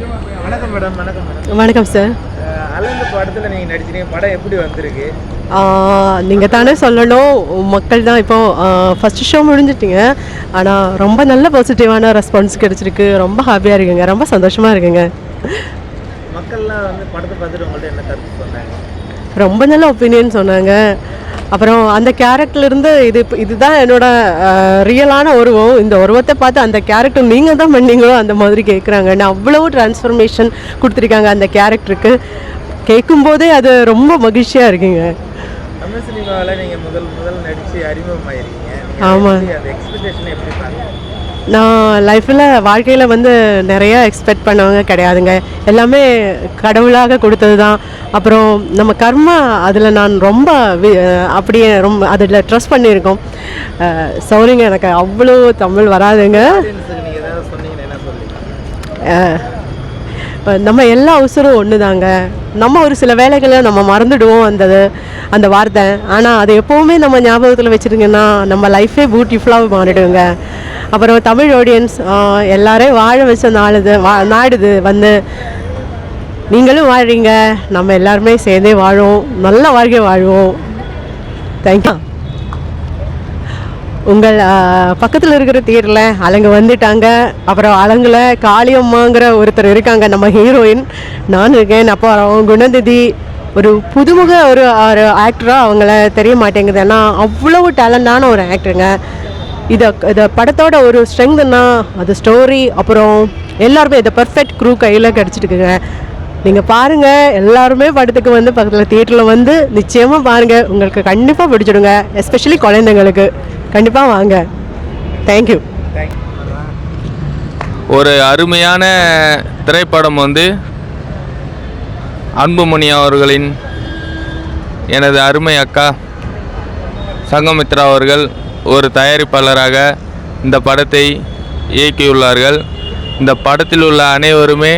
வணக்கம் மேடம் வணக்கம் மேடம். வணக்கம் சார் அலங்கு படத்தில் நீங்கள் நடிச்சிருக்கீங்க. படம் எப்படி வந்திருக்கு? நீங்கள் தானே சொல்லணும். மக்கள் தான் இப்போ ஃபஸ்ட்டு ஷோ முடிஞ்சிட்டிங்க. ஆனால் ரொம்ப நல்ல பாசிட்டிவான ரெஸ்பான்ஸ் கிடைச்சிருக்கு. ரொம்ப ஹாப்பியாக இருக்குங்க. ரொம்ப சந்தோஷமாக இருக்குங்க. மக்கள்லாம் வந்து படத்தை பார்த்துட்டு உங்கள்ட்ட என்ன கருத்து சொன்னாங்க? ரொம்ப நல்ல ஒப்பீனியன் சொன்னாங்க. அப்புறம் அந்த கேரக்டர்லேருந்து இது இதுதான் என்னோட ரியலான உருவம். இந்த உருவத்தை பார்த்து அந்த கேரக்டர் நீங்கள் தான் பண்ணீங்களோ அந்த மாதிரி கேட்குறாங்க நான் அவ்வளவு டிரான்ஸ்ஃபர்மேஷன் கொடுத்துருக்காங்க அந்த கேரக்டருக்கு கேட்கும்போதே அது ரொம்ப மகிழ்ச்சியாக இருக்குங்க. தமிழ் சினிமாவில் நீங்கள் முதல் முதல் நடித்து அறிமுகமாயிருக்கீங்க. நீங்க ஆமா. எப்படி அந்த எக்ஸ்பெக்டேஷன் எப்படி நான் லைஃப்பில் வாழ்க்கையில் வந்து நிறைய எக்ஸ்பெக்ட் பண்ணவங்க கிடையாதுங்க. எல்லாமே கடவுளாக கொடுத்தது தான் அப்புறம் நம்ம கர்மா அதில் நான் ரொம்ப அப்படியே ரொம்ப அதில் ட்ரஸ்ட் பண்ணியிருக்கோம். சாரிங்க எனக்கு அவ்வளோ தமிழ் வராதுங்க. நம்ம எல்லா அவசரம் ஒன்று தாங்க நம்ம ஒரு சில வேலைகளை நம்ம மறந்துடுவோம் அந்த அந்த வார்த்தை. ஆனால் அதை எப்போவுமே நம்ம ஞாபகத்தில் வச்சுருங்கன்னா நம்ம லைஃபே பியூட்டிஃபுல்லாக மாறிடுங்க. அப்புறம் தமிழ் ஆடியன்ஸ் எல்லாரையும் வாழ வச்ச நாளுது வா நாடுது. வந்து நீங்களும் வாழ்றீங்க. நம்ம எல்லாருமே சேர்ந்தே வாழும் நல்ல வாழ்க்கை வாழ்வோம். தேங்க்யூ உங்கள் பக்கத்தில் இருக்கிற தியேட்டரில் அலங்க வந்துட்டாங்க. அப்புறம் அலங்குல காளியம்மாங்கிற ஒருத்தர் இருக்காங்க நம்ம ஹீரோயின் நான் இருக்கேன். அப்போ குணநிதி ஒரு புதுமுக ஒரு ஒரு ஆக்டராக அவங்கள தெரிய மாட்டேங்குது. ஏன்னா அவ்வளவு டேலண்டான ஒரு ஆக்டருங்க இதை இதை படத்தோட ஒரு ஸ்ட்ரெங்க்னா அது ஸ்டோரி அப்புறம் எல்லாருமே இதை பர்ஃபெக்ட் க்ரூ கையில் கிடச்சிட்டுக்குங்க. நீங்கள் பாருங்கள் எல்லாருமே படத்துக்கு வந்து பக்கத்தில் தியேட்டரில் வந்து நிச்சயமாக பாருங்கள் உங்களுக்கு கண்டிப்பாக பிடிச்சிடுங்க. எஸ்பெஷலி குழந்தைங்களுக்கு. கண்டிப்பாக வாங்க. தேங்க்யூ ஒரு அருமையான திரைப்படம் வந்து அன்புமணி அவர்களின் எனது அருமை அக்கா சங்கமித்ரா அவர்கள் ஒரு தயாரிப்பாளராக இந்த படத்தை இயக்கியுள்ளார்கள். இந்த படத்தில் உள்ள அனைவருமே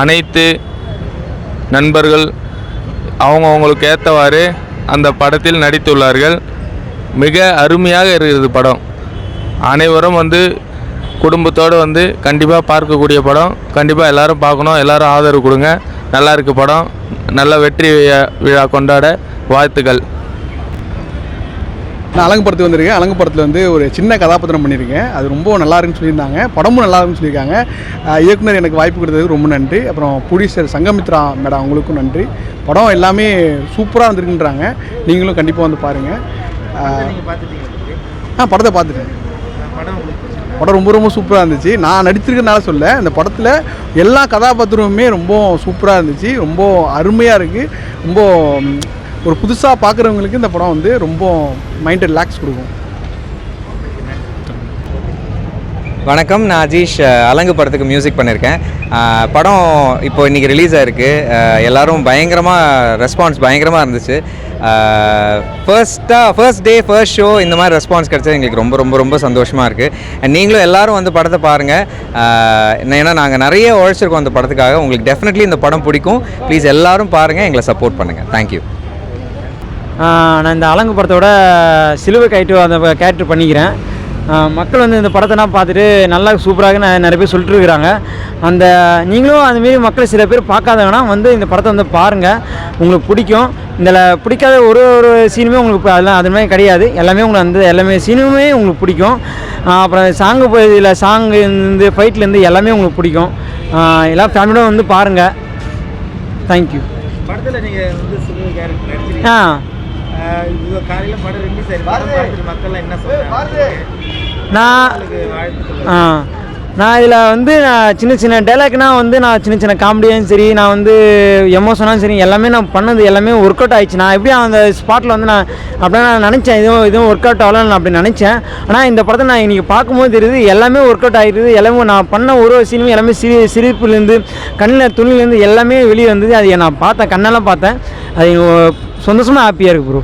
அனைத்து நண்பர்கள் அவங்கவுங்களுக்கு ஏற்றவாறு அந்த படத்தில் நடித்துள்ளார்கள். மிக அருமையாக இருக்கிறது படம். அனைவரும் வந்து குடும்பத்தோடு வந்து கண்டிப்பாக பார்க்கக்கூடிய படம். கண்டிப்பாக எல்லாரும் பார்க்கணும். எல்லாரும் ஆதரவு கொடுங்க. நல்லா இருக்கு படம். நல்ல வெற்றி விழா- கொண்டாட வாழ்த்துக்கள். நான் அலங்கு படத்துக்கு வந்திருக்கேன். அலங்கு படத்தில் வந்து ஒரு சின்ன கதாபாத்திரம் பண்ணியிருக்கேன். அது ரொம்ப நல்லா இருக்குன்னு சொல்லியிருந்தாங்க. படமும் நல்லா இருக்குன்னு சொல்லியிருக்காங்க இயக்குனர் எனக்கு வாய்ப்பு கொடுத்ததுக்கு ரொம்ப நன்றி. அப்புறம் ப்ரொடியூசர் சங்கமித்ரா மேடம் அவங்களுக்கும் நன்றி. படம் எல்லாமே சூப்பராக இருந்திருக்குன்றாங்க நீங்களும் கண்டிப்பாக வந்து பாருங்கள் ஆ. படத்தை பார்த்துட்டேன். படம் ரொம்ப ரொம்ப சூப்பராக இருந்துச்சு. நான் நடிச்சிருக்கனால சொல்ல இந்த படத்தில் எல்லா கதாபாத்திரமுமே ரொம்ப சூப்பராக இருந்துச்சு. ரொம்ப அருமையாக இருக்குது ரொம்ப ஒரு புதுசாக பார்க்குறவங்களுக்கு இந்த படம் வந்து ரொம்ப மைண்ட் ரிலாக்ஸ் கொடுக்கும். வணக்கம் நான் அஜீஷ் அலங்கு படத்துக்கு மியூசிக் பண்ணியிருக்கேன் படம் இப்போ இன்றைக்கி ரிலீஸ் ஆயிருக்கு. எல்லோரும் பயங்கரமாக ரெஸ்பான்ஸ் பயங்கரமாக இருந்துச்சு. ஃபர்ஸ்ட்டாக ஃபர்ஸ்ட் டே ஃபர்ஸ்ட் ஷோ இந்த மாதிரி ரெஸ்பான்ஸ் கிடச்சது எங்களுக்கு ரொம்ப ரொம்ப ரொம்ப சந்தோஷமாக இருக்குது அண்ட் நீங்களும் எல்லாரும் வந்து படத்தை பாருங்கள் ஏன்னா நாங்கள் நிறைய உழைச்சிருக்கோம் அந்த படத்துக்காக. உங்களுக்கு டெஃபினெட்லி இந்த படம் பிடிக்கும். ப்ளீஸ் எல்லோரும் பாருங்கள் எங்களை சப்போர்ட் பண்ணுங்கள் தேங்க்யூ நான் இந்த அலங்கு படத்தோட சிலுவை கைட்டு அந்த கேரக்டர் பண்ணிக்கிறேன். மக்கள் வந்து இந்த படத்தெல்லாம் பார்த்துட்டு நல்லா சூப்பராக நிறைய பேர் சொல்லிட்டு இருக்கிறாங்க அந்த நீங்களும் அதுமாரி மக்கள் சில பேர் பார்க்காதவனா வந்து இந்த படத்தை வந்து பாருங்கள் உங்களுக்கு பிடிக்கும். இதில் பிடிக்காத ஒரு ஒரு சீனுமே உங்களுக்கு அதெல்லாம் அது மாதிரி கிடையாது. எல்லாமே உங்களுக்கு அந்த எல்லாமே சீனுமே உங்களுக்கு பிடிக்கும். அப்புறம் சாங்கு இதில் சாங்லேருந்து ஃபைட்லேருந்து எல்லாமே உங்களுக்கு பிடிக்கும். எல்லாம் ஃபேமிலியோட வந்து பாருங்கள் தேங்க்யூ படத்தில் நீங்கள் வந்து ஆ. இது காலையில் படம் ரிலீஸ் ஆயிருக்கு படம் பார்த்துட்டு மக்கள்லாம் என்ன சொல்கிறாங்க நான் நான் இதில் வந்து நான் சின்ன சின்ன டைலாக்னா வந்து நான் சின்ன சின்ன காமெடியும் சரி நான் வந்து எமோஷனாலும் சரி எல்லாமே நான் பண்ணது எல்லாமே ஒர்க் அவுட் ஆயிடுச்சு. நான் எப்படி அந்த ஸ்பாட்டில் வந்து நான் அப்படியே நான் நினச்சேன். இதுவும் இதுவும் ஒர்க் அவுட் ஆகலாம் நான் அப்படி நினச்சேன். ஆனால் இந்த படத்தை நான் இன்றைக்கி பார்க்கும்போது தெரியுது எல்லாமே ஒர்க் அவுட் ஆகிடுது எல்லாமே நான் பண்ண ஒரு ஒரு சீனுமே எல்லாமே சிரி சிரிப்புலேருந்து கண்ணில் துணிலேருந்து எல்லாமே வெளியே வந்தது. அது நான் பார்த்தேன் கண்ணெல்லாம் பார்த்தேன். அது சந்தோஷமாக ஹாப்பியாக இருக்குது ப்ரோ